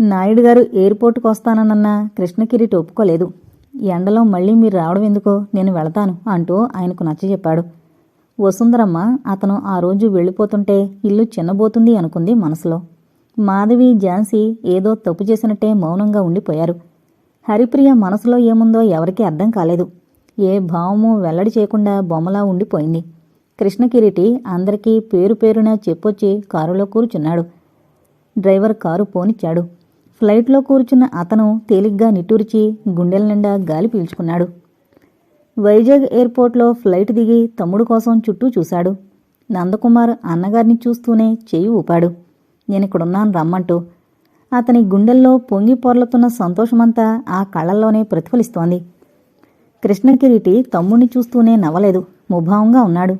నాయుడు గారు ఎయిర్పోర్ట్కి వస్తానన్న కృష్ణకిరీటి ఒప్పుకోలేదు. ఎండలో మళ్ళీ మీరు రావడం ఎందుకో నేను వెళతాను అంటూ ఆయనకు నచ్చజెప్పాడు వసుంధరమ్మ అతను ఆ రోజు వెళ్ళిపోతుంటే ఇల్లు చిన్నబోతుంది అనుకుంది మనసులో. మాధవి ఝాన్సీ ఏదో తప్పు చేసినట్టే మౌనంగా ఉండిపోయారు. హరిప్రియ మనసులో ఏముందో ఎవరికీ అర్థం కాలేదు. ఏ భావము వెల్లడి చేయకుండా బొమ్మలా ఉండిపోయింది. కృష్ణకిరీటి అందరికీ పేరు పేరున చెప్పొచ్చి కారులో కూర్చున్నాడు. డ్రైవర్ కారు పోనిచ్చాడు. ఫ్లైట్లో కూర్చున్న అతను తేలిగ్గా నిట్టూర్చి గుండెల నిండా గాలి పీల్చుకున్నాడు. వైజాగ్ ఎయిర్పోర్ట్లో ఫ్లైట్ దిగి తమ్ముడు కోసం చుట్టూ చూశాడు. నందకుమార్ అన్నగారిని చూస్తూనే చేయి ఊపాడు. నేనిక్కడున్నాను రమ్మంటూ. అతని గుండెల్లో పొంగి పొర్లుతున్న సంతోషమంతా ఆ కళ్ళల్లోనే ప్రతిఫలిస్తోంది. కృష్ణకిరీటి తమ్ముడిని చూస్తూనే నవ్వలేదు. ముభావంగా ఉన్నాడు.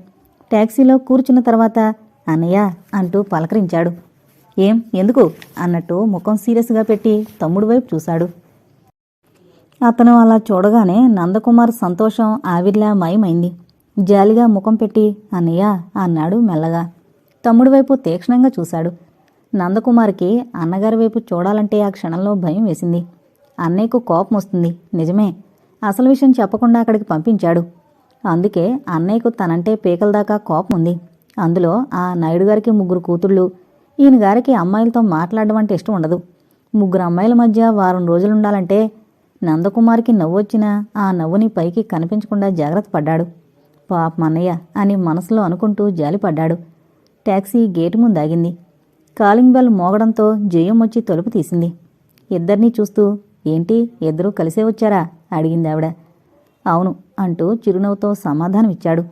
ట్యాక్సీలో కూర్చున్న తర్వాత అన్నయ్య అంటూ పలకరించాడు. ఏం? ఎందుకు? అన్నట్టు ముఖం సీరియస్గా పెట్టి తమ్ముడు వైపు చూశాడు. అతను అలా చూడగానే నందకుమార్ సంతోషం ఆవిర్లా మాయమైంది. జాలిగా ముఖం పెట్టి అన్నయ్య అన్నాడు మెల్లగా. తమ్ముడి వైపు తీక్షణంగా చూశాడు. నందకుమార్కి అన్నగారి వైపు చూడాలంటే ఆ క్షణంలో భయం వేసింది. అన్నయ్యకు కోపం వస్తుంది. నిజమే. అసలు విషయం చెప్పకుండా అక్కడికి పంపించాడు. అందుకే అన్నయ్యకు తనంటే పీకల దాకా కోపం ఉంది. అందులో ఆ నాయుడు గారికి ముగ్గురు కూతుళ్ళు ఈయన గారికి అమ్మాయిలతో మాట్లాడడం అంటే ఇష్టం ఉండదు. ముగ్గురు అమ్మాయిల మధ్య వారం రోజులుండాలంటే నందకుమార్కి నవ్వొచ్చినా ఆ నవ్వుని పైకి కనిపించకుండా జాగ్రత్త పడ్డాడు. పాపం అన్నయ్య అని మనసులో అనుకుంటూ జాలిపడ్డాడు. ట్యాక్సీ గేటు ముందు ఆగింది కాలింగ్ బెల్ మోగడంతో జయం వచ్చి తలుపు తీసింది. ఇద్దరినీ చూస్తూ ఏంటి ఇద్దరూ కలిసే వచ్చారా? అడిగింది ఆవిడ. అవును అంటూ చిరునవ్వుతో సమాధానం ఇచ్చాడు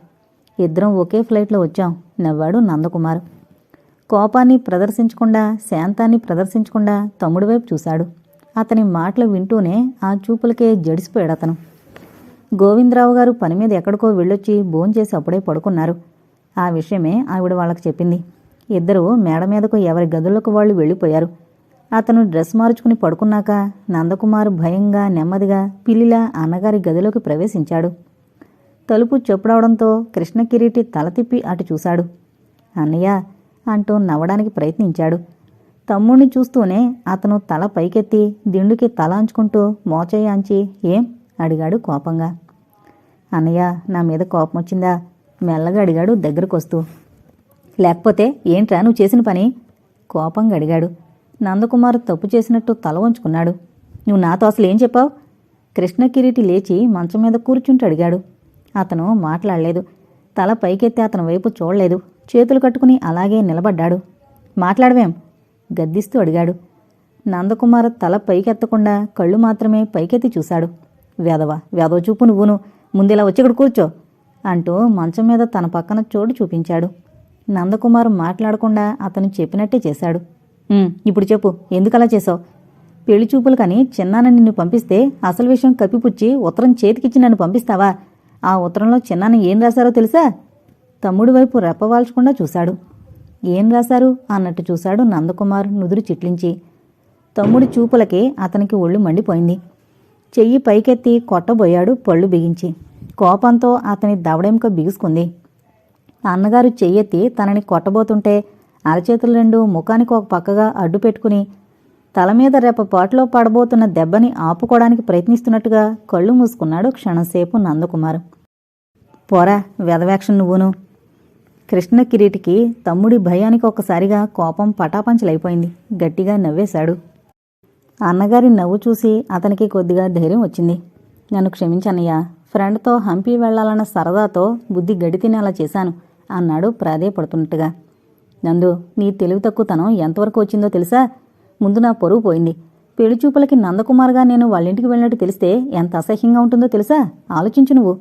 ఇద్దరం ఒకే ఫ్లైట్లో వచ్చాం నవ్వాడు నందకుమార్. కోపాన్ని ప్రదర్శించకుండా శాంతాన్ని ప్రదర్శించకుండా తమ్ముడి వైపు చూశాడు. అతని మాటలు వింటూనే ఆ చూపులకే జడిసిపోయాడు అతను. గోవిందరావు గారు పని మీద ఎక్కడికో వెళ్ళొచ్చి భోంచేసి అప్పుడే పడుకున్నారు. ఆ విషయమే ఆవిడ వాళ్ళకి చెప్పింది. ఇద్దరూ మేడ మీదకు ఎవరి గదులకు వాళ్ళు వెళ్ళిపోయారు. అతను డ్రెస్ మార్చుకుని పడుకున్నాక నందకుమార్ భయంగా నెమ్మదిగా పిల్లిలా అన్నగారి గదిలోకి ప్రవేశించాడు. తలుపు చెప్పుడవడంతో కృష్ణకిరీటి తల తిప్పి అటు చూశాడు. అన్నయ్య అంటూ నవ్వడానికి ప్రయత్నించాడు. తమ్ముణ్ణి చూస్తూనే అతను తల పైకెత్తి దిండుకి తల అంచుకుంటూ మోచేయి అంచి ఏం? అడిగాడు కోపంగా. అన్నయ్య నా మీద కోపం వచ్చిందా మెల్లగా అడిగాడు దగ్గరకొస్తూ. లేకపోతే ఏంట్రా నువ్వు చేసిన పని? కోపంగా అడిగాడు. నందకుమార్ తప్పు చేసినట్టు తల వంచుకున్నాడు. నువ్వు నాతో అసలు ఏం చెప్పావు? కృష్ణకిరీటి లేచి మంచం మీద కూర్చుంటూ అడిగాడు. అతను మాట్లాడలేదు. తల పైకెత్తి అతని వైపు చూడలేదు. చేతులు కట్టుకుని అలాగే నిలబడ్డాడు. మాట్లాడవేం? గద్దిస్తూ అడిగాడు. నందకుమార్ తల పైకెత్తకుండా కళ్ళు మాత్రమే పైకెత్తి చూశాడు. వేదవ వేదవ చూపు నువ్వును. ముందిలా వచ్చి ఇక్కడ కూర్చో అంటూ మంచం మీద తన పక్కన చోటు చూపించాడు. నందకుమార్ మాట్లాడకుండా అతను చెప్పినట్టే చేశాడు. ఇప్పుడు చెప్పు ఎందుకలా చేసావు పెళ్ళి చూపులకని చిన్నాన్న నిన్ను పంపిస్తే అసలు విషయం కప్పిపుచ్చి ఉత్తరం చేతికిచ్చి నన్ను పంపిస్తావా? ఆ ఉత్తరంలో చిన్నాన్న ఏం రాశారో తెలుసా? తమ్ముడి వైపు రెప్పవాల్చకుండా చూశాడు. ఏం రాశారు? అన్నట్టు చూశాడు నందకుమార్ నుదురు చిట్లించి. తమ్ముడి చూపులకి అతనికి ఒళ్ళు మండిపోయింది. చెయ్యి పైకెత్తి కొట్టబోయాడు పళ్ళు బిగించి. కోపంతో అతని దవడెంక బిగుసుకుంది. అన్నగారు చెయ్యెత్తి తనని కొట్టబోతుంటే అరచేతులు రెండు ముఖానికి ఒక పక్కగా అడ్డు పెట్టుకుని తల మీద రేప పడబోతున్న దెబ్బని ఆపుకోవడానికి ప్రయత్నిస్తున్నట్టుగా కళ్ళు మూసుకున్నాడు క్షణంసేపు నందకుమారు. పోరా వెదవేక్షన్ నువ్వును. కృష్ణ కిరీటికి తమ్ముడి భయానికి ఒక్కసారిగా కోపం పటాపంచలైపోయింది. గట్టిగా నవ్వేశాడు. అన్నగారి నవ్వు చూసి అతనికి కొద్దిగా ధైర్యం వచ్చింది. నన్ను క్షమించనయ్యా. ఫ్రెండ్తో హంపి వెళ్ళాలన్న సరదాతో బుద్ధి గడి తినేలా చేశాను అన్నాడు ప్రాధేయపడుతున్నట్టుగా నందు నీ తెలివి తక్కువతనం ఎంతవరకు వచ్చిందో తెలుసా? ముందు నా పొరుగు పోయింది. పెళ్ళి చూపులకి నందకుమార్గా నేను వాళ్ళింటికి వెళ్ళినట్టు తెలిస్తే ఎంత అసహ్యంగా ఉంటుందో తెలుసా? ఆలోచించు నువ్వు.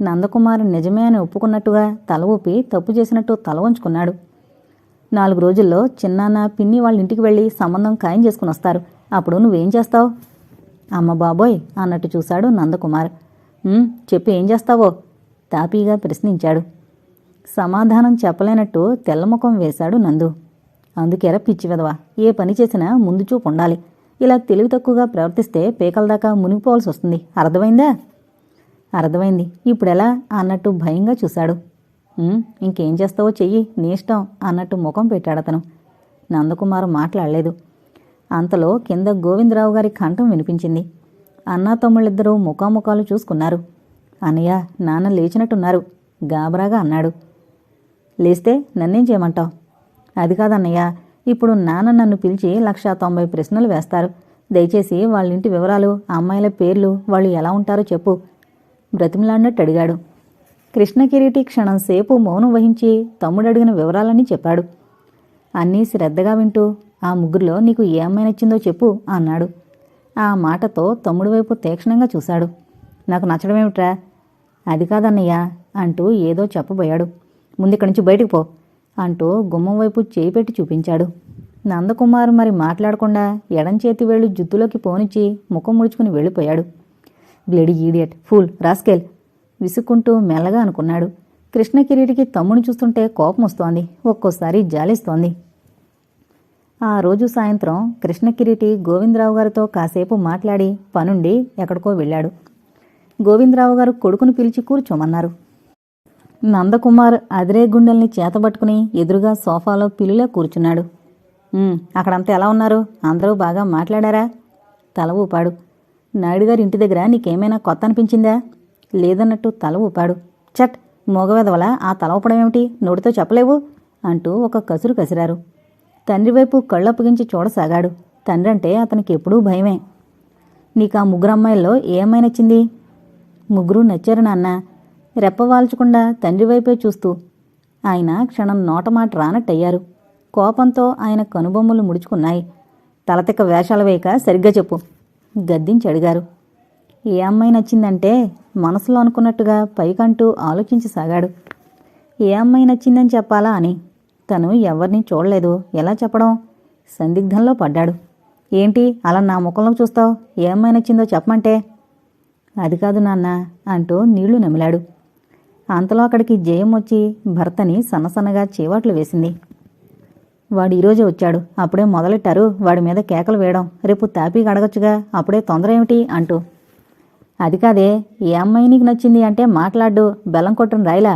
నందకుమార్ నిజమే అని ఒప్పుకున్నట్టుగా తల ఊపి తప్పు చేసినట్టు తల వంచుకున్నాడు. నాలుగు రోజుల్లో చిన్నాన్న పిన్ని వాళ్ళ ఇంటికి వెళ్ళి సంబంధం ఖాయం చేసుకుని వస్తారు. అప్పుడు నువ్వేం చేస్తావు? అమ్మ బాబోయ్ అన్నట్టు చూశాడు నందకుమార్. చెప్పి ఏం చేస్తావో? తాపీగా ప్రశ్నించాడు. సమాధానం చెప్పలేనట్టు తెల్లముఖం వేశాడు నందు. అందుకేరా పిచ్చి విధవా ఏ పని చేసినా ముందు చూపు ఉండాలి. ఇలా తెలివి తక్కువగా ప్రవర్తిస్తే పేకల దాకా మునిగిపోవాల్సి వస్తుంది. అర్థమైందా? అర్థమైంది. ఇప్పుడెలా? అన్నట్టు భయంగా చూశాడు. ఇంకేం చేస్తావో చెయ్యి నీ ఇష్టం అన్నట్టు ముఖం పెట్టాడు అతను. నందకుమార్ మాట్లాడలేదు. అంతలో కింద గోవిందరావు గారి కంఠం వినిపించింది. అన్నా తమ్ముళ్ళిద్దరూ ముఖాముఖాలు చూసుకున్నారు. అన్నయ్య నాన్న లేచినట్టున్నారు గాబరాగా అన్నాడు. లేస్తే నన్నేం చేయమంటావు? అది కాదన్నయ్య ఇప్పుడు నాన్న నన్ను పిలిచి లక్షా తొంభై ప్రశ్నలు వేస్తారు. దయచేసి వాళ్ళ ఇంటి వివరాలు అమ్మాయిల పేర్లు వాళ్ళు ఎలా ఉంటారో చెప్పు. బ్రతిమలాడినట్టు అడిగాడు. కృష్ణకిరీటి క్షణం సేపు మౌనం వహించి తమ్ముడు అడిగిన వివరాలన్నీ చెప్పాడు. అన్నీ శ్రద్ధగా వింటూ ఆ ముగ్గురిలో నీకు ఏ అమ్మాయి నచ్చిందో చెప్పు అన్నాడు. ఆ మాటతో తమ్ముడి వైపు తీక్షణంగా చూశాడు. నాకు నచ్చడమేమిట్రా? అది కాదన్నయ్య అంటూ ఏదో చెప్పబోయాడు. ముందు ఇక్కడి నుంచి బయటికి పో అంటూ గుమ్మం వైపు చేయి పెట్టి చూపించాడు. నందకుమార్ మరి మాట్లాడకుండా ఎడం చేతి వేళ్ళు జుత్తులోకి పోనిచ్చి ముఖం ముడుచుకుని వెళ్ళిపోయాడు. బ్లెడీ ఈడియట్ ఫూల్ రాస్కెల్ విసుక్కుంటూ మెల్లగా అనుకున్నాడు. కృష్ణకిరీటికి తమ్ముని చూస్తుంటే కోపం వస్తోంది. ఒక్కోసారి జాలిస్తోంది. ఆ రోజు సాయంత్రం కృష్ణకిరీటి గోవిందరావు గారితో కాసేపు మాట్లాడి పనుండి ఎక్కడికో వెళ్ళాడు. గోవిందరావు గారు కొడుకును పిలిచి కూర్చోమన్నారు. నందకుమార్ అదిరే గుండెల్ని చేతబట్టుకుని ఎదురుగా సోఫాలో పిల్లిలా కూర్చున్నాడు. అక్కడంతా ఎలా ఉన్నారు? అందరూ బాగా మాట్లాడారా? తల ఊపాడు. నాయుడు గారి ఇంటి దగ్గర నీకేమైనా కొత్త అనిపించిందా లేదన్నట్టు తల ఊపాడు. చట్ మోగవెదవల ఆ తల ఊపడం ఏమిటి? నోటితో చెప్పలేవు? అంటూ ఒక కసురు కసిరారు. తండ్రి వైపు కళ్ళప్పగించి చూడసాగాడు. తండ్రి అంటే అతనికి ఎప్పుడూ భయమే. నీకు ఆ ముగ్గురు అమ్మాయిల్లో ఏమై నచ్చింది? ముగ్గురు నచ్చారు నాన్న. రెప్పవాల్చకుండా తండ్రి వైపే చూస్తూ. ఆయన క్షణం నోటమాట రానట్టయ్యారు. కోపంతో ఆయన కనుబొమ్మలు ముడుచుకున్నాయి. తలతిక్క వేషాలు వేయక సరిగ్గా చెప్పు. గద్దించి అడిగారు ఏ అమ్మాయి నచ్చిందంటే మనసులో అనుకున్నట్టుగా పైకంటూ ఆలోచించసాగాడు ఏ అమ్మాయి నచ్చిందని చెప్పాలా అని తను ఎవరిని చూడలేదు. ఎలా చెప్పడం? సందిగ్ధంలో పడ్డాడు. ఏంటి అలా నా ముఖంలో చూస్తావు? ఏ అమ్మాయి నచ్చిందో చెప్పమంటే? అది కాదు నాన్న అంటూ నీళ్ళు నమిలాడు. అంతలో అక్కడికి జయం వచ్చి భర్తని సన్నసన్నగా చీవాట్లు వేసింది. వాడు ఈరోజే వచ్చాడు. అప్పుడే మొదలెట్టారు. వాడి మీద కేకలు వేయడం. రేపు తాపీగా అడగచ్చుగా అప్పుడే తొందర ఏమిటి? అంటూ. అది కాదే. ఏ అమ్మాయి నీకు నచ్చింది అంటే మాట్లాడు. బెల్లం కొట్టను రాయిలా?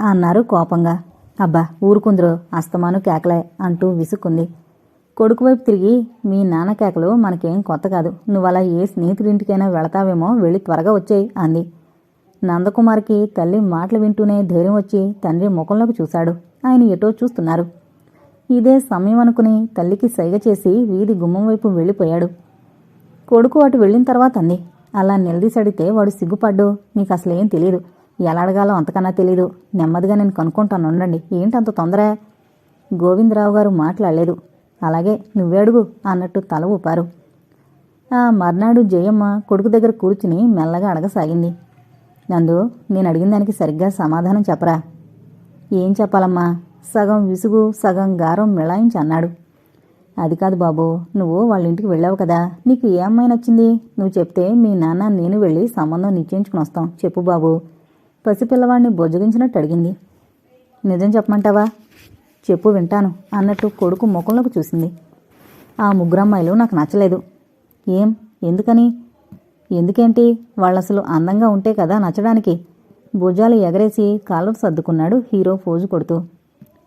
అన్నారు కోపంగా. అబ్బా ఊరుకుందరు. అస్తమాను కేకలే అంటూ విసుక్కుంది. కొడుకు వైపు తిరిగి మీ నాన్న కేకలు మనకేం కొత్త కాదు. నువ్వలా ఏ స్నేహితుడింటికైనా వెళతావేమో? వెళ్ళి త్వరగా వచ్చేయి అంది. నందకుమార్కి తల్లి మాటలు వింటూనే ధైర్యం వచ్చి తండ్రి ముఖంలోకి చూశాడు. ఆయన ఎటో చూస్తున్నారు. ఇదే సమయం అనుకుని తల్లికి సైగ చేసి వీధి గుమ్మం వైపు వెళ్ళిపోయాడు. కొడుకు అటు వెళ్ళిన తర్వాత అంది అలా నిలదీసడితే వాడు సిగ్గుపడ్డు నీకు అసలేం తెలియదు ఎలా అడగాలో అంతకన్నా తెలీదు. నెమ్మదిగా నేను కనుక్కుంటాను ఉండండి. ఏంటంత తొందర? గోవిందరావు గారు మాట్లాడలేదు. అలాగే నువ్వే అడుగు అన్నట్టు తల ఊపారు. ఆ మర్నాడు జయమ్మ కొడుకు దగ్గర కూర్చుని మెల్లగా అడగసాగింది నందు నేను అడిగిన దానికి సరిగ్గా సమాధానం చెప్పరా? ఏం చెప్పాలమ్మా? సగం విసుగు సగం గారం మిళాయించి అన్నాడు. అది కాదు బాబు నువ్వు వాళ్ళ ఇంటికి వెళ్ళావు కదా. నీకు ఏ అమ్మాయి నచ్చింది? నువ్వు చెప్తే మీ నాన్న నేను వెళ్ళి సంబంధం నిశ్చయించుకుని వస్తాం. చెప్పు బాబు. పసిపిల్లవాడిని బొజ్జగించినట్టు అడిగింది. నిజం చెప్పమంటావా? చెప్పు వింటాను అన్నట్టు కొడుకు ముఖంలోకి చూసింది. ఆ ముగ్గురమ్మాయిలు నాకు నచ్చలేదు. ఏం? ఎందుకని? ఎందుకేంటి? వాళ్ళసలు అందంగా ఉంటే కదా నచ్చడానికి. భుజాలు ఎగరేసి కాలర్ సర్దుకున్నాడు హీరో ఫోజు కొడుతూ.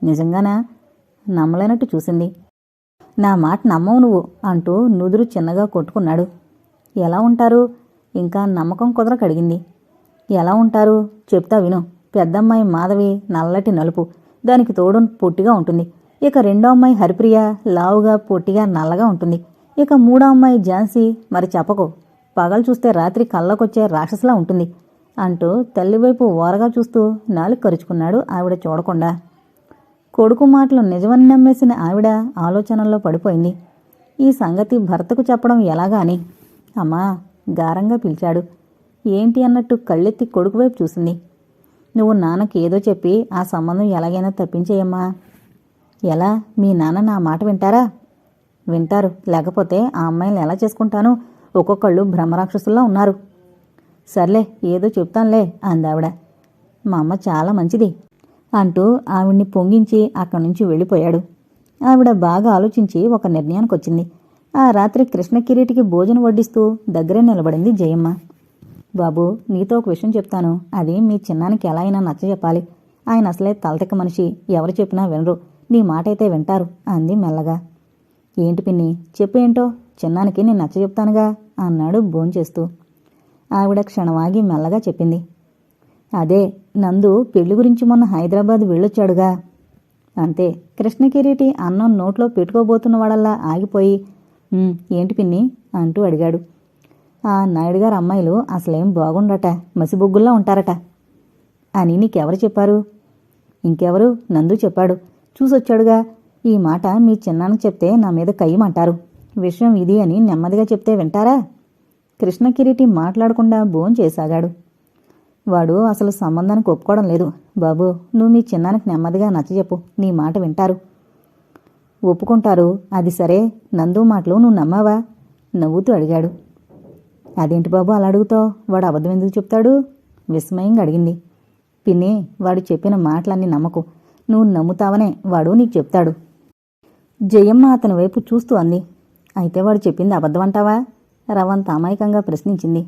నిజంగానా? నమ్మలేనట్టు చూసింది. నా మాట నమ్మవు నువ్వు అంటూ నుదురు చిన్నగా కొట్టుకున్నాడు. ఎలా ఉంటారు? ఇంకా నమ్మకం కుదర కడిగింది ఎలా ఉంటారు? చెప్తా విను. పెద్దమ్మాయి మాధవి నల్లటి నలుపు. దానికి తోడు పొట్టిగా ఉంటుంది. ఇక రెండో అమ్మాయి హరిప్రియ లావుగా పొట్టిగా నల్లగా ఉంటుంది. ఇక మూడో అమ్మాయి ఝాన్సీ మరి చెప్పకు. పగలు చూస్తే రాత్రి కళ్ళకొచ్చే రాక్షసులా ఉంటుంది అంటూ తల్లివైపు ఓరగా చూస్తూ నాలుగు కరుచుకున్నాడు ఆవిడ చూడకుండా. కొడుకు మాటలు నిజమని నమ్మేసిన ఆవిడ ఆలోచనల్లో పడిపోయింది. ఈ సంగతి భర్తకు చెప్పడం ఎలాగా అని అమ్మా గారంగా పిలిచాడు. ఏంటి అన్నట్టు కళ్ళెత్తి కొడుకు వైపు చూసింది. నువ్వు నాన్నకి ఏదో చెప్పి ఆ సంబంధం ఎలాగైనా తప్పించేయమ్మా. ఎలా? మీ నాన్న నా మాట వింటారా? వింటారు. లేకపోతే ఆ అమ్మాయిని ఎలా చేసుకుంటాను? ఒక్కొక్కళ్ళు భ్రమరాక్షసుల్లో ఉన్నారు. సర్లే ఏదో చెప్తానులే అందావిడ. మా అమ్మ చాలా మంచిది. అంటూ ఆవిడ్ని పొంగించి అక్కడి నుంచి వెళ్ళిపోయాడు. ఆవిడ బాగా ఆలోచించి ఒక నిర్ణయానికి వచ్చింది ఆ రాత్రి కృష్ణ కిరీటికి భోజనం వడ్డిస్తూ దగ్గరే నిలబడింది జయమ్మ. బాబు నీతో ఒక విషయం చెప్తాను. అది మీ చిన్నానికి ఎలా అయినా నచ్చ చెప్పాలి. ఆయన అసలే తలతిక్క మనిషి. ఎవరు చెప్పినా వినరు. నీ మాట అయితే వింటారు అంది మెల్లగా. ఏంటి పిన్ని? చెప్పు ఏంటో? చిన్నానికి నేను నచ్చ చెప్తానుగా? అన్నాడు భోంచేస్తూ. ఆవిడ క్షణమాగి మెల్లగా చెప్పింది. అదే నందు పెళ్ళి గురించి మొన్న హైదరాబాద్ వెళ్ళొచ్చాడుగా. అంతే కృష్ణకిరీటి అన్నం నోట్లో పెట్టుకోబోతున్నవాడల్లా ఆగిపోయి ఏంటి పిన్ని? అంటూ అడిగాడు. ఆ నాయుడు గారు అమ్మాయిలు అసలేం బాగుండట మసిబొగ్గుల్లా ఉంటారట. అని నీకెవరు చెప్పారు? ఇంకెవరు? నందు చెప్పాడు. చూసొచ్చాడుగా ఈ మాట మీ చిన్నాన్నకి చెప్తే నా మీద కయ్యమంటారు. విషయం ఇది అని నెమ్మదిగా చెప్తే వింటారా? కృష్ణకిరీటి మాట్లాడకుండా భోంచేసాగాడు. వాడు అసలు సంబంధానికి ఒప్పుకోవడం లేదు. బాబు నువ్వు మీ చిన్నానికి నెమ్మదిగా నచ్చజెప్పు నీ మాట వింటారు. ఒప్పుకుంటారు. అది సరే. నందు మాటలు నువ్వు నమ్మావా? నవ్వుతూ అడిగాడు. అదేంటి బాబు అలా అడుగుతావు? వాడు అబద్ధం ఎందుకు చెప్తాడు? విస్మయంగా అడిగింది. పిన్ని వాడు చెప్పిన మాటలన్నీ నమ్మకు. నువ్వు నమ్ముతావనే వాడు నీకు చెప్తాడు. జయమ్మ అతని వైపు చూస్తూ అంది. అయితే వాడు చెప్పింది అబద్ధమంటావా రవంత అమాయకంగా ప్రశ్నించింది.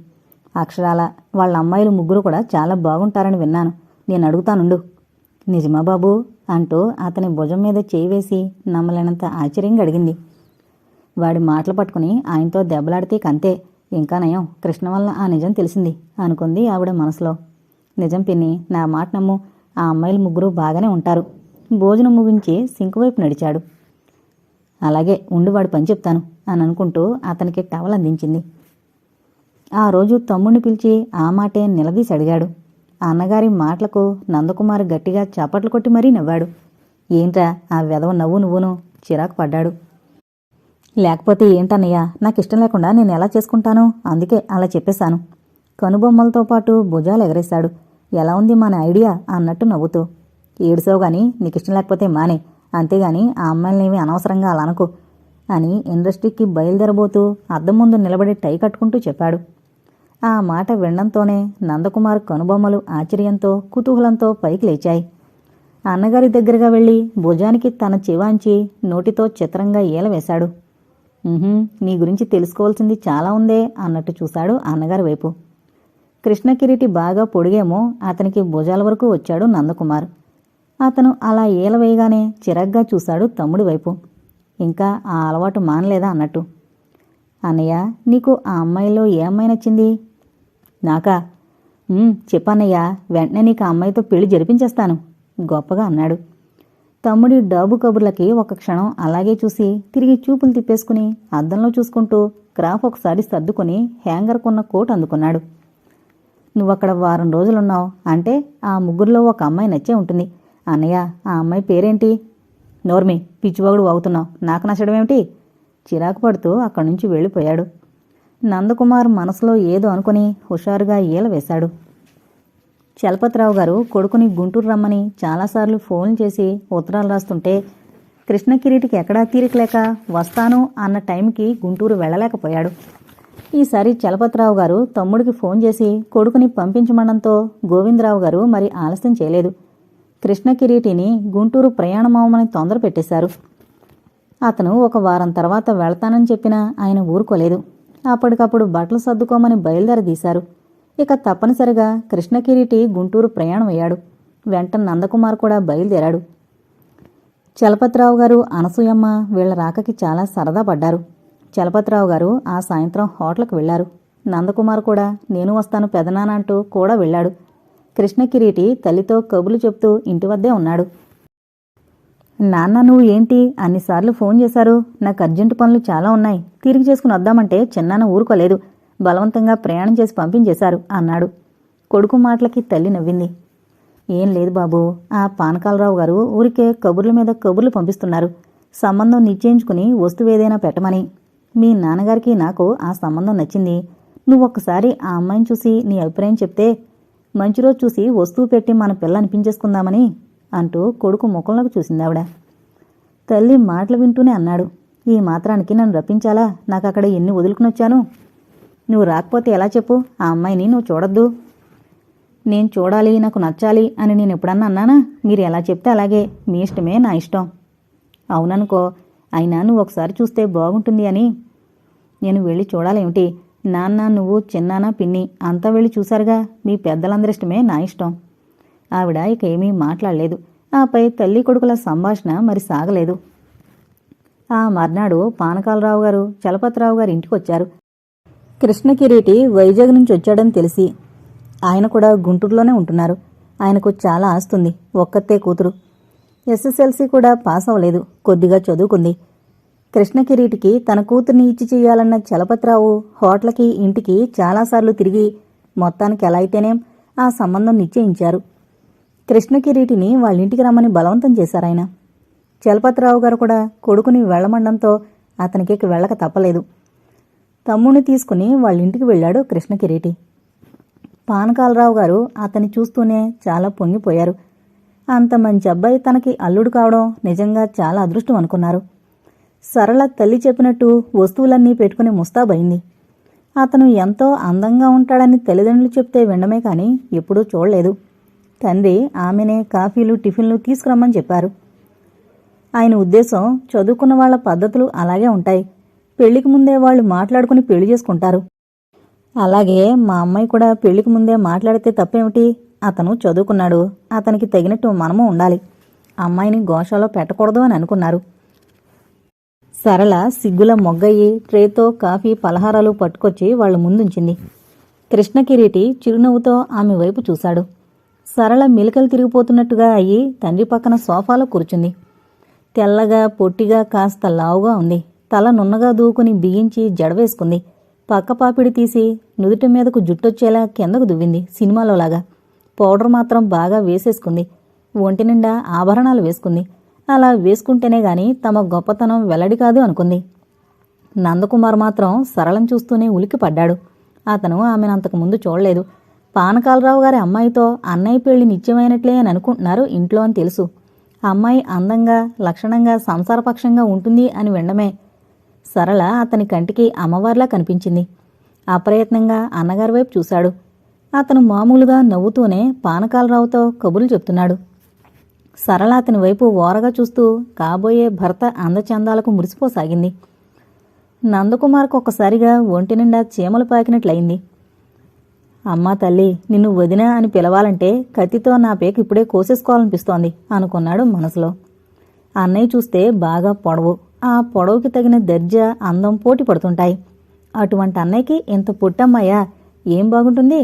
అక్షరాల వాళ్ళ అమ్మాయిలు ముగ్గురు కూడా చాలా బాగుంటారని విన్నాను. నేను అడుగుతానుండు. నిజమా బాబు? అంటూ అతని భుజం మీద చేయి వేసి నమ్మలేనంత ఆశ్చర్యంగా అడిగింది. వాడి మాటలు పట్టుకుని ఆయనతో దెబ్బలాడితే కంతే. ఇంకా నయం. కృష్ణ వల్ల ఆ నిజం తెలిసింది అనుకుంది ఆవిడ మనసులో. నిజం పిన్ని నా మాట నమ్ము. ఆ అమ్మాయిలు ముగ్గురు బాగానే ఉంటారు. భోజనం ముగించి సింక్ వైపు నడిచాడు. అలాగే ఉండి వాడి పని చెప్తాను అని అనుకుంటూ అతనికి టవల్ అందించింది. ఆ రోజు తమ్ముడిని పిలిచి ఆ మాటే నిలదీసి అడిగాడు. అన్నగారి మాటలకు నందకుమార్ గట్టిగా చప్పట్లు కొట్టి మరీ నవ్వాడు. ఏంట్రా ఆ వెధవ నవ్వు నువ్వును చిరాకు పడ్డాడు. లేకపోతే ఏంటన్నయ్యా నాకు ఇష్టం లేకుండా నేను ఎలా చేసుకుంటాను? అందుకే అలా చెప్పేశాను. కనుబొమ్మలతో పాటు భుజాలు ఎగరేశాడు. ఎలా ఉంది మన ఐడియా? అన్నట్టు నవ్వుతూ. ఏడుసావు గాని నీకు ఇష్టం లేకపోతే మానే. అంతేగాని ఆ అమ్మాయిలనేమి అనవసరంగా అలా అనుకో అని ఇండస్ట్రీకి బయలుదేరబోతూ అద్దం ముందు నిలబడి టై కట్టుకుంటూ చెప్పాడు. ఆ మాట వినడంతోనే నందకుమార్ కనుబొమ్మలు ఆశ్చర్యంతో కుతూహలంతో పైకి లేచాయి. అన్నగారి దగ్గరగా వెళ్ళి భుజానికి తన చివాంచి నోటితో చిత్రంగా ఏలవేశాడు నీ గురించి తెలుసుకోవాల్సింది చాలా ఉందే అన్నట్టు చూశాడు అన్నగారి వైపు. కృష్ణకిరీటి బాగా పొడిగేమో అతనికి భుజాల వరకు వచ్చాడు నందకుమార్. అతను అలా ఏలవేయగానే చిరగ్గా చూశాడు తమ్ముడి వైపు. ఇంకా ఆ అలవాటు మానలేదా అన్నట్టు. అన్నయ్య నీకు ఆ అమ్మాయిలో ఏ అమ్మాయి నచ్చింది? నాకా? చెప్పన్నయ్యా వెంటనే నీకు ఆ అమ్మాయితో పెళ్ళి జరిపించేస్తాను గొప్పగా అన్నాడు. తమ్ముడి డాబు కబుర్లకి ఒక క్షణం అలాగే చూసి తిరిగి చూపులు తిప్పేసుకుని అద్దంలో చూసుకుంటూ క్రాఫ్ ఒకసారి సర్దుకుని హ్యాంగర్కున్న కోట్ అందుకున్నాడు. నువ్వక్కడ వారం రోజులున్నావు అంటే ఆ ముగ్గురులో ఒక అమ్మాయి నచ్చే ఉంటుంది. అన్నయ్య ఆ అమ్మాయి పేరేంటి? నోర్మి పిచ్చివాగుడు అవుతున్నావు నాకు నచ్చడం ఏమిటి చిరాకు పడుతూ అక్కడి నుంచి వెళ్ళిపోయాడు. నందకుమార్ మనసులో ఏదో అనుకుని హుషారుగా ఈలవేశాడు చలపతిరావు గారు కొడుకుని గుంటూరు రమ్మని చాలాసార్లు ఫోన్ చేసి ఉత్తరాలు రాస్తుంటే కృష్ణకిరీటికి ఎక్కడా తీరికలేక వస్తాను అన్న టైంకి గుంటూరు వెళ్ళలేకపోయాడు. ఈసారి చలపతిరావు గారు తమ్ముడికి ఫోన్ చేసి కొడుకుని పంపించమనడంతో గోవిందరావు గారు మరి ఆలస్యం చేయలేదు. కృష్ణకిరీటిని గుంటూరు ప్రయాణమవమని తొందర పెట్టేశారు అతను ఒక వారం తర్వాత వెళ్తానని చెప్పినా ఆయన ఊరుకోలేదు. అప్పటికప్పుడు బట్టలు సర్దుకోమని బయలుదేరదీశారు. ఇక తప్పనిసరిగా కృష్ణకిరీటి గుంటూరు ప్రయాణం అయ్యాడు. వెంట నందకుమార్ కూడా బయలుదేరాడు. చలపతిరావు గారు అనసూయమ్మ వీళ్ళ రాకకి చాలా సరదా పడ్డారు. చలపతిరావు గారు ఆ సాయంత్రం హోటల్కి వెళ్ళారు నందకుమార్ కూడా నేను వస్తాను పెదనాన్న అంటూ కూడా వెళ్ళాడు. కృష్ణకిరీటి తల్లితో కబులు చెప్తూ ఇంటి వద్దే ఉన్నాడు. నాన్న నువ్వు ఏంటి? అన్నిసార్లు ఫోన్ చేశారు. నాకు అర్జెంటు పనులు చాలా ఉన్నాయి. తిరిగి చేసుకుని వద్దామంటే చిన్నాన్న ఊరుకోలేదు. బలవంతంగా ప్రయాణం చేసి పంపించేశారు అన్నాడు. కొడుకు మాటలకి తల్లి నవ్వింది. ఏం లేదు బాబు ఆ పానకాలరావు గారు ఊరికే కబుర్ల మీద కబుర్లు పంపిస్తున్నారు. సంబంధం నిశ్చయించుకుని వస్తువు ఏదైనా పెట్టమని. మీ నాన్నగారికి నాకు ఆ సంబంధం నచ్చింది. నువ్వు ఒక్కసారి ఆ అమ్మాయిని చూసి నీ అభిప్రాయం చెప్తే మంచి రోజు చూసి వస్తువు పెట్టి మన పిల్ల అనిపించేసుకుందామని అంటూ కొడుకు ముఖంలోకి చూసింది ఆవిడ. తల్లి మాటలు వింటూనే అన్నాడు ఈ మాత్రానికి నన్ను రప్పించాలా? నాకు అక్కడ ఎన్ని వదులుకునొచ్చాను నువ్వు రాకపోతే ఎలా చెప్పు? ఆ అమ్మాయిని నువ్వు చూడొద్దు. నేను చూడాలి నాకు నచ్చాలి అని నేను ఎప్పుడన్నా అన్నానా? మీరు ఎలా చెప్తే అలాగే మీ ఇష్టమే నా ఇష్టం. అవుననుకో అయినా నువ్వు ఒకసారి చూస్తే బాగుంటుంది అని. నేను వెళ్ళి చూడాలేమిటి? నాన్న నువ్వు చిన్నానా పిన్ని అంతా వెళ్ళి చూశారుగా. మీ పెద్దలందరి ఇష్టమే నా ఇష్టం. ఆవిడ ఇక ఏమీ మాట్లాడలేదు. ఆపై తల్లి కొడుకుల సంభాషణ మరి సాగలేదు. ఆ మర్నాడు పానకాలరావు గారు చలపతిరావు గారి ఇంటికి వచ్చారు కృష్ణకిరీటి వైజాగ్ నుంచి వచ్చాడని తెలిసి ఆయన కూడా గుంటూరులోనే ఉంటున్నారు. ఆయనకు చాలా ఆస్తుంది ఒక్కతే కూతురు. ఎస్ఎస్ఎల్సి కూడా పాస్ అవ్వలేదు కొద్దిగా చదువుకుంది. కృష్ణకిరీటికి తన కూతుర్ని ఇచ్చి చేయాలన్న చలపతిరావు హోటల్కి ఇంటికి చాలాసార్లు తిరిగి మొత్తానికి ఎలా అయితేనేం ఆ సంబంధం నిశ్చయించారు. కృష్ణకిరీటిని వాళ్ళ ఇంటికి రమ్మని బలవంతం చేశారాయన చలపతిరావు గారు కూడా కొడుకుని వెళ్ళమండంతో అతనికి వెళ్ళక తప్పలేదు. తమ్ముడిని తీసుకుని వాళ్ళ ఇంటికి వెళ్ళాడు కృష్ణకిరీటి. పానకాలరావు గారు అతన్ని చూస్తూనే చాలా పొంగిపోయారు. అంత మంచి అబ్బాయి తనకి అల్లుడు కావడం నిజంగా చాలా అదృష్టం అనుకున్నారు. సరళ తల్లి చెప్పినట్టు వస్తువులన్నీ పెట్టుకుని ముస్తాబైంది అతను ఎంతో అందంగా ఉంటాడని తల్లిదండ్రులు చెప్తే వినడమే కానీ ఎప్పుడూ చూడలేదు. తండ్రి ఆమెనే కాఫీలు టిఫిన్లు తీసుకురమ్మని చెప్పారు. ఆయన ఉద్దేశం చదువుకున్న వాళ్ళ పద్ధతులు అలాగే ఉంటాయి. పెళ్ళికి ముందే వాళ్ళు మాట్లాడుకుని పెళ్ళి చేసుకుంటారు. అలాగే మా అమ్మాయి కూడా పెళ్ళికి ముందే మాట్లాడితే తప్పేమిటి? అతను చదువుకున్నాడు. అతనికి తగినట్టు మనము ఉండాలి. అమ్మాయిని గోషాలో పెట్టకూడదు అని అనుకున్నారు. సరళ సిగ్గుల మొగ్గయ్యి ట్రేతో కాఫీ పలహారాలు పట్టుకొచ్చి వాళ్ళ ముందుంచింది. కృష్ణకిరీటి చిరునవ్వుతో ఆమె వైపు చూశాడు. సరళ మిలకలు తిరిగిపోతున్నట్టుగా అయ్యి తండ్రి పక్కన సోఫాలో కూర్చుంది. తెల్లగా పొట్టిగా కాస్త లావుగా ఉంది. తల నున్నగా దూకుని బిగించి జడవేసుకుంది. పక్క పాపిడి తీసి నుదుటి మీదకు జుట్టొచ్చేలా కిందకు దువ్వింది సినిమాలోలాగా. పౌడర్ మాత్రం బాగా వేసేసుకుంది. ఒంటి నిండా ఆభరణాలు వేసుకుంది. అలా వేసుకుంటేనే గాని తమ గొప్పతనం వెల్లడి కాదు అనుకుంది. నందకుమార్ మాత్రం సరళం చూస్తూనే ఉలికి పడ్డాడు అతను ఆమెను అంతకు ముందు చూడలేదు. పానకాలరావు గారి అమ్మాయితో అన్నయ్య పెళ్ళి నిత్యమైనట్లే అని అనుకుంటున్నారు ఇంట్లో అని తెలుసు. అమ్మాయి అందంగా లక్షణంగా సంసారపక్షంగా ఉంటుంది అని వినడమే సరళ అతని కంటికి అమ్మవారిలా కనిపించింది. అప్రయత్నంగా అన్నగారి వైపు చూశాడు. అతను మామూలుగా నవ్వుతూనే పానకాలరావుతో కబుర్లు చెప్తున్నాడు. సరళ అతని వైపు ఓరగా చూస్తూ కాబోయే భర్త అందచందాలకు మురిసిపోసాగింది. నందకుమార్కు ఒక్కసారిగా ఒంటి నిండా చీమలు పాకినట్లయింది. అమ్మా తల్లి నిన్ను వదిన అని పిలవాలంటే కత్తితో నా పేక ఇప్పుడే కోసేసుకోవాలనిపిస్తోంది అనుకున్నాడు మనసులో. అన్నయ్య చూస్తే బాగా పొడవు. ఆ పొడవుకి తగిన దర్జా అందం పోటీ పడుతుంటాయి. అటువంటి అన్నయ్యకి ఇంత పుట్టమ్మయ్యా ఏం బాగుంటుంది?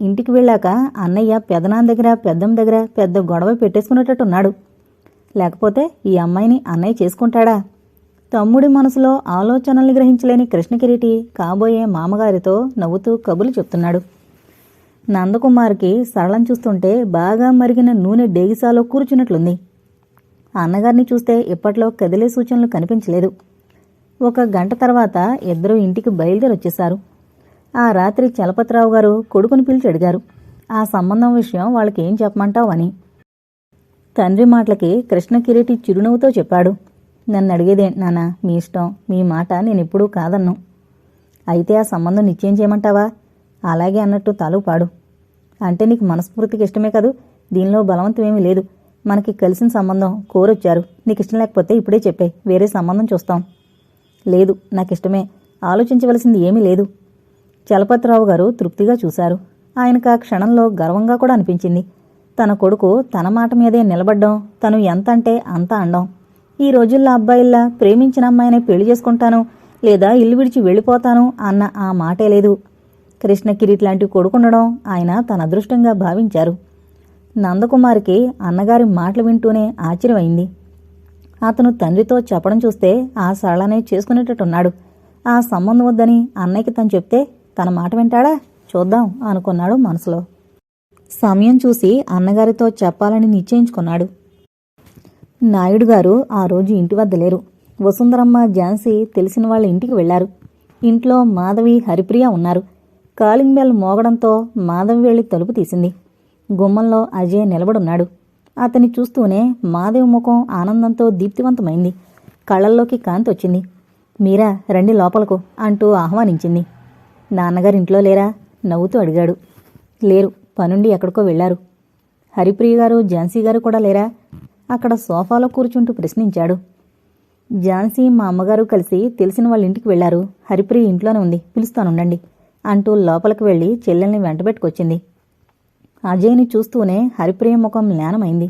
ఇంటికి వెళ్ళాక అన్నయ్య పెదనాన్న దగ్గర పెద్దమ్మ దగ్గర పెద్ద గొడవ పెట్టేసుకునేటట్టున్నాడు. లేకపోతే ఈ అమ్మాయిని అన్నయ్య చేసుకుంటాడా? తమ్ముడి మనసులో ఆలోచనల్ని గ్రహించలేని కృష్ణకిరీటి కాబోయే మామగారితో నవ్వుతూ కబులు చెప్తున్నాడు. నందకుమార్కి సరళం చూస్తుంటే బాగా మరిగిన నూనె డేగిసాలో కూర్చున్నట్లుంది. అన్నగారిని చూస్తే ఇప్పట్లో కదిలే సూచనలు కనిపించలేదు. ఒక గంట తర్వాత ఇద్దరూ ఇంటికి బయలుదేరి వచ్చేశారు ఆ రాత్రి చలపతిరావు గారు కొడుకుని పిలిచి అడిగారు. ఆ సంబంధం విషయం వాళ్ళకి ఏం చెప్పమంటావు అని తండ్రి మాటలకి కృష్ణ కిరీటి చిరునవ్వుతో చెప్పాడు. నన్ను అడిగేదే నానా మీ ఇష్టం మీ మాట నేనెప్పుడూ కాదన్ను. అయితే ఆ సంబంధం నిశ్చయం చేయమంటావా? అలాగే అన్నట్టు తలుపాడు అంటే నీకు మనస్ఫూర్తికి ఇష్టమే కదూ? దీనిలో బలవంతం ఏమీ లేదు. మనకి కలిసిన సంబంధం కోరొచ్చారు. నీకు ఇష్టం లేకపోతే ఇప్పుడే చెప్పే. వేరే సంబంధం చూస్తాం. లేదు నాకు ఇష్టమే ఆలోచించవలసింది ఏమీ లేదు. చలపతిరావు గారు తృప్తిగా చూశారు. ఆయనకు ఆ క్షణంలో గర్వంగా కూడా అనిపించింది. తన కొడుకు తన మాట మీదే నిలబడ్డం తను ఎంత అంటే అంత అండం. ఈ రోజుల్లో అబ్బాయిల్లా ప్రేమించిన అమ్మాయినే పెళ్ళి చేసుకుంటాను లేదా ఇల్లు విడిచి వెళ్ళిపోతాను అన్న ఆ మాటే లేదు. కృష్ణ కిరీట్ లాంటి కొడుకుండడం ఆయన తన అదృష్టంగా భావించారు. నందకుమారికి అన్నగారి మాటలు వింటూనే ఆశ్చర్యమైంది. అతను తండ్రితో చెప్పడం చూస్తే ఆ సరళనే చేసుకునేటట్టున్నాడు. ఆ సంబంధం వద్దని అన్నయ్యకి తను చెప్తే తన మాట వింటాడా? చూద్దాం అనుకున్నాడు మనసులో. సమయం చూసి అన్నగారితో చెప్పాలని నిశ్చయించుకున్నాడు. నాయుడు గారు ఆ రోజు ఇంటి వద్ద లేరు. వసుంధరమ్మ ఝాన్సీ తెలిసిన వాళ్ళ ఇంటికి వెళ్ళారు. ఇంట్లో మాధవి హరిప్రియ ఉన్నారు. కాలింగ్ బెల్ మోగడంతో మాధవ్ వెళ్ళి తలుపు తీసింది. గుమ్మంలో అజయ్ నిలబడున్నాడు. అతన్ని చూస్తూనే మాధవి ముఖం ఆనందంతో దీప్తివంతమైంది. కళ్ళల్లోకి కాంతి వచ్చింది. మీరా రండి లోపలకు అంటూ ఆహ్వానించింది. నాన్నగారింట్లో లేరా? నవ్వుతూ అడిగాడు. లేరు. పనుండి ఎక్కడికో వెళ్ళారు హరిప్రియ గారు ఝాన్సీ గారు కూడా లేరా? అక్కడ సోఫాలో కూర్చుంటూ ప్రశ్నించాడు. ఝాన్సీ మా అమ్మగారు కలిసి తెలిసిన వాళ్ళ ఇంటికి వెళ్ళారు హరిప్రియ ఇంట్లోనే ఉంది. పిలుస్తానుండండి. అంటూ లోపలికి వెళ్ళి చెల్లెల్ని వెంటబెట్టుకొచ్చింది అజయ్ని చూస్తూనే హరిప్రియ ముఖం జ్ఞానమైంది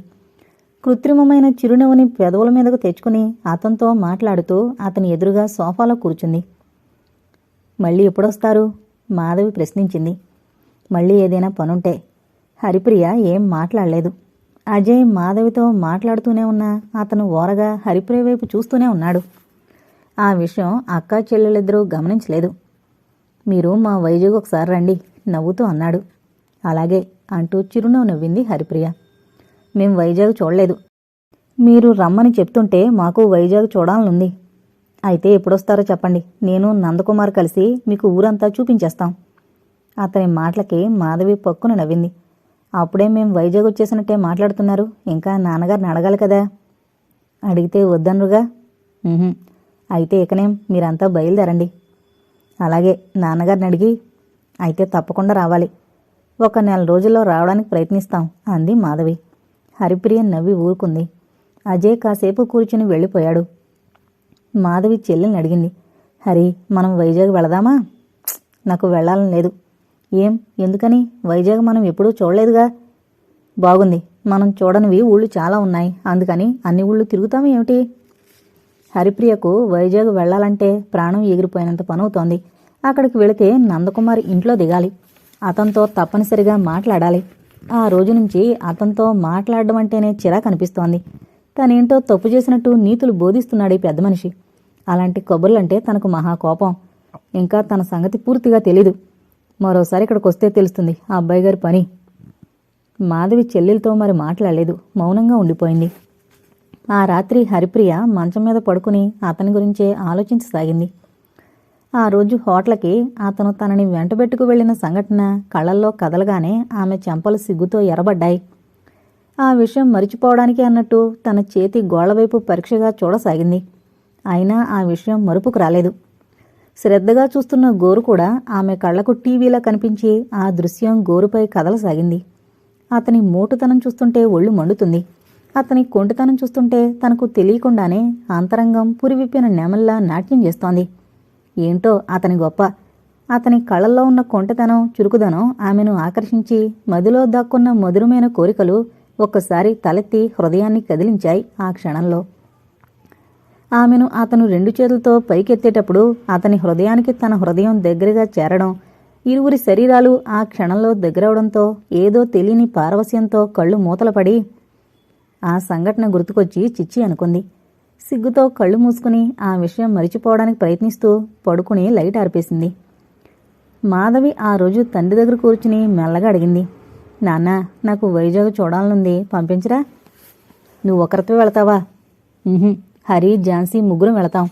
కృత్రిమమైన చిరునవ్వుని పెదవుల మీదకు తెచ్చుకుని అతనితో మాట్లాడుతూ అతని ఎదురుగా సోఫాలో కూర్చుంది. మళ్ళీ ఎప్పుడొస్తారు? మాధవి ప్రశ్నించింది. మళ్ళీ ఏదైనా పనుంటే. హరిప్రియ ఏం మాట్లాడలేదు. అజయ్ మాధవితో మాట్లాడుతూనే ఉన్నా అతను ఓరగా హరిప్రియ వైపు చూస్తూనే ఉన్నాడు. ఆ విషయం అక్కా చెల్లెలిద్దరూ గమనించలేదు. మీరు మా వైజాగ్ ఒకసారి రండి నవ్వుతూ అన్నాడు. అలాగే అంటూ చిరునవ్వు నవ్వింది హరిప్రియ. మేం వైజాగ్ చూడలేదు. మీరు రమ్మని చెప్తుంటే మాకు వైజాగ్ చూడాలనుంది. అయితే ఎప్పుడొస్తారో చెప్పండి. నేను నందకుమార్ కలిసి మీకు ఊరంతా చూపించేస్తాం. అతని మాటలకి మాధవి పక్కున నవ్వింది. అప్పుడే మేం వైజాగ్ వచ్చేసినట్టే మాట్లాడుతున్నారు. ఇంకా నాన్నగారిని అడగాలి కదా? అడిగితే వద్దనుగా అయితే ఇకనేం మీరంతా బయలుదేరండి. అలాగే నాన్నగారిని అడిగి అయితే తప్పకుండా రావాలి. ఒక నెల రోజుల్లో రావడానికి ప్రయత్నిస్తాం అంది మాధవి. హరిప్రియ నవ్వి ఊరుకుంది. అజయ్ కాసేపు కూర్చుని వెళ్ళిపోయాడు. మాధవి చెల్లెల్ని అడిగింది. హరి మనం వైజాగ్ వెళదామా? నాకు వెళ్ళాలని లేదు. ఏం? ఎందుకని? వైజాగ్ మనం ఎప్పుడూ చూడలేదుగా. బాగుంది. మనం చూడనివి ఊళ్ళు చాలా ఉన్నాయి. అందుకని అన్ని ఊళ్ళు తిరుగుతాము ఏమిటి? హరిప్రియకు వైజాగ్ వెళ్ళాలంటే ప్రాణం ఎగిరిపోయినంత పనవుతోంది. అక్కడికి వెళితే నందకుమారి ఇంట్లో దిగాలి. అతనితో తప్పనిసరిగా మాట్లాడాలి. ఆ రోజు నుంచి అతనితో మాట్లాడడం అంటేనే చిరాకు అనిపిస్తోంది. తనేంటో తప్పు చేసినట్టు నీతులు బోధిస్తున్నాడు ఈ పెద్ద మనిషి. అలాంటి కబుర్లంటే తనకు మహా కోపం. ఇంకా తన సంగతి పూర్తిగా తెలీదు. మరోసారి ఇక్కడికి వస్తే తెలుస్తుంది ఆ అబ్బాయి గారి పని. మాధవి చెల్లెలతో మరి మాట్లాడలేదు. మౌనంగా ఉండిపోయింది. ఆ రాత్రి హరిప్రియ మంచం మీద పడుకుని అతని గురించే ఆలోచించసాగింది. ఆ రోజు హోటల్కి అతను తనని వెంటబెట్టుకు వెళ్ళిన సంఘటన కళ్ళల్లో కదలగానే ఆమె చెంపలు సిగ్గుతో ఎరబడ్డాయి ఆ విషయం మరిచిపోవడానికి అన్నట్టు తన చేతి గోళ్ళవైపు పరీక్షగా చూడసాగింది. అయినా ఆ విషయం మరుపుకు రాలేదు. శ్రద్ధగా చూస్తున్న గోరు కూడా ఆమె కళ్ళకు టీవీలా కనిపించి ఆ దృశ్యం గోరుపై కదలసాగింది. అతని మూటుతనం చూస్తుంటే ఒళ్ళు మండుతుంది. అతని కొంటితనం చూస్తుంటే తనకు తెలియకుండానే అంతరంగం పురివిప్పిన నెమల్లా నాట్యం చేస్తోంది. ఏంటో అతని గొప్ప. అతని కళ్ళల్లో ఉన్న కొంటతనం చురుకుదనం ఆమెను ఆకర్షించి మదిలో దాక్కున్న మధురమైన కోరికలు ఒక్కసారి తలెత్తి హృదయాన్ని కదిలించాయి ఆ క్షణంలో. ఆమెను అతను రెండు చేతులతో పైకెత్తేటప్పుడు అతని హృదయానికి తన హృదయం దగ్గరగా చేరడం ఇరువురి శరీరాలు ఆ క్షణంలో దగ్గరవడంతో ఏదో తెలియని పారవస్యంతో కళ్ళు మూతలపడి ఆ సంఘటన గుర్తుకొచ్చి చిచ్చి అనుకుంది. సిగ్గుతో కళ్ళు మూసుకుని ఆ విషయం మరిచిపోవడానికి ప్రయత్నిస్తూ పడుకుని లైట్ ఆర్పేసింది. మాధవి ఆ రోజు తండ్రి దగ్గర కూర్చుని మెల్లగా అడిగింది నాన్న నాకు వైజాగ్ చూడాలనుంది పంపించరా? నువ్వు ఒకరితో వెళతావా? హరి ఝాన్సీ ముగ్గురం వెళతాం.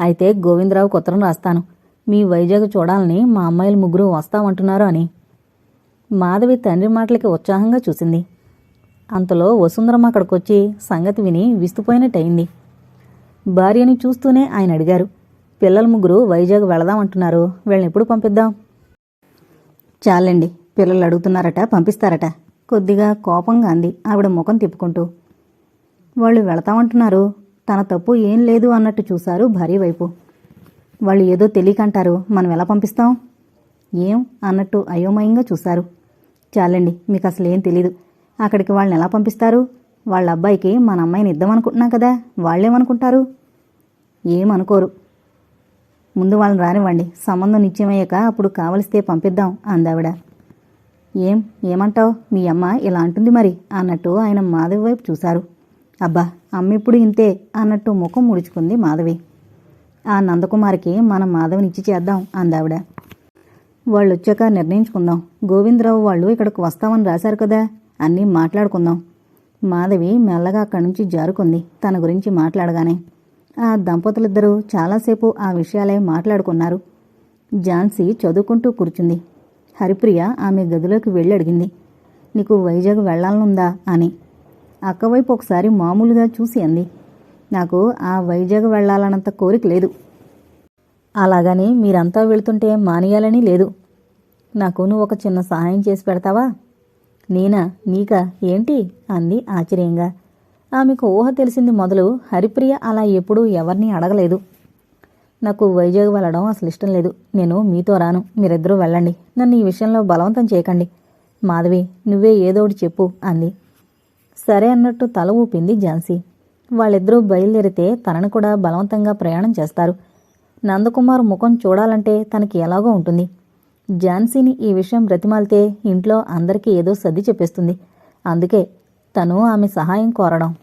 అయితే గోవిందరావు ఉత్తరం రాస్తాను. మీ వైజాగ్ చూడాలని మా అమ్మాయిలు ముగ్గురు వస్తామంటున్నారు అని. మాధవి తండ్రి మాటలకి ఉత్సాహంగా చూసింది. అంతలో వసుంధరం అక్కడికొచ్చి సంగతి విని విస్తుపోయినట్టయింది. భార్యని చూస్తూనే ఆయన అడిగారు పిల్లల ముగ్గురు వైజాగ్ వెళదామంటున్నారు వీళ్ళని ఎప్పుడు పంపిద్దాం? చాలండి పిల్లలు అడుగుతున్నారట పంపిస్తారట కొద్దిగా కోపంగా అంది ఆవిడ ముఖం తిప్పుకుంటూ. వాళ్ళు వెళతామంటున్నారు తన తప్పు ఏం లేదు అన్నట్టు చూశారు భార్య వైపు. వాళ్ళు ఏదో తెలియకంటారు మనం ఎలా పంపిస్తాం? ఏం? అన్నట్టు అయోమయంగా చూశారు. చాలండి మీకు అసలు ఏం తెలీదు అక్కడికి వాళ్ళని ఎలా పంపిస్తారు? వాళ్ళ అబ్బాయికి మన అమ్మాయిని ఇద్దామనుకుంటున్నాం కదా వాళ్ళేమనుకుంటారు? ఏమనుకోరు. ముందు వాళ్ళని రానివ్వండి సంబంధం నిత్యమయ్యాక అప్పుడు కావలిస్తే పంపిద్దాం అందావిడ. ఏం ఏమంటావు? మీ అమ్మ ఇలా అంటుంది మరి అన్నట్టు ఆయన మాధవి వైపు చూశారు. అబ్బా అమ్మ ఇప్పుడు ఇంతే అన్నట్టు ముఖం ముడుచుకుంది మాధవి. ఆ నందకుమారికి మనం మాధవిని ఇచ్చి చేద్దాం అందావిడ. వాళ్ళు వచ్చాక నిర్ణయించుకుందాం. గోవిందరావు వాళ్ళు ఇక్కడికి వస్తామని రాశారు కదా అన్నీ మాట్లాడుకుందాం. మాధవి మెల్లగా అక్కడి నుంచి జారుకుంది తన గురించి మాట్లాడగానే. ఆ దంపతులిద్దరూ చాలాసేపు ఆ విషయాలే మాట్లాడుకున్నారు. ఝాన్సీ చదువుకుంటూ కూర్చుంది. హరిప్రియ ఆమె గదిలోకి వెళ్ళి అడిగింది నీకు వైజాగ్ వెళ్ళాలనుందా అని. అక్కవైపు ఒకసారి మామూలుగా చూసి అంది. నాకు ఆ వైజాగ్ వెళ్ళాలన్నంత కోరిక లేదు. అలాగని మీరంతా వెళ్తుంటే మానేయాలని లేదు. నాకు నువ్వు ఒక చిన్న సహాయం చేసి పెడతావా? నేనా? నీకా? ఏంటి? అంది ఆశ్చర్యంగా. ఆమెకు ఊహ తెలిసింది మొదలు హరిప్రియ అలా ఎప్పుడూ ఎవరిని అడగలేదు. నాకు వైజాగ్ వెళ్ళడం అసలు ఇష్టం లేదు. నేను మీతో రాను. మీరిద్దరూ వెళ్ళండి. నన్ను ఈ విషయంలో బలవంతం చేయకండి. మాధవి నువ్వే ఏదో ఒకటి చెప్పు అంది. సరే అన్నట్టు తల ఊపింది ఝాన్సీ. వాళ్ళిద్దరూ బయలుదేరితే తనను కూడా బలవంతంగా ప్రయాణం చేస్తారు. నందకుమార్ ముఖం చూడాలంటే తనకి ఎలాగో ఉంటుంది. ఝాన్సీని ఈ విషయం బ్రతిమాలితే ఇంట్లో అందరికీ ఏదో సర్ది చెప్పేస్తుంది. అందుకే తను ఆమె సహాయం కోరడం.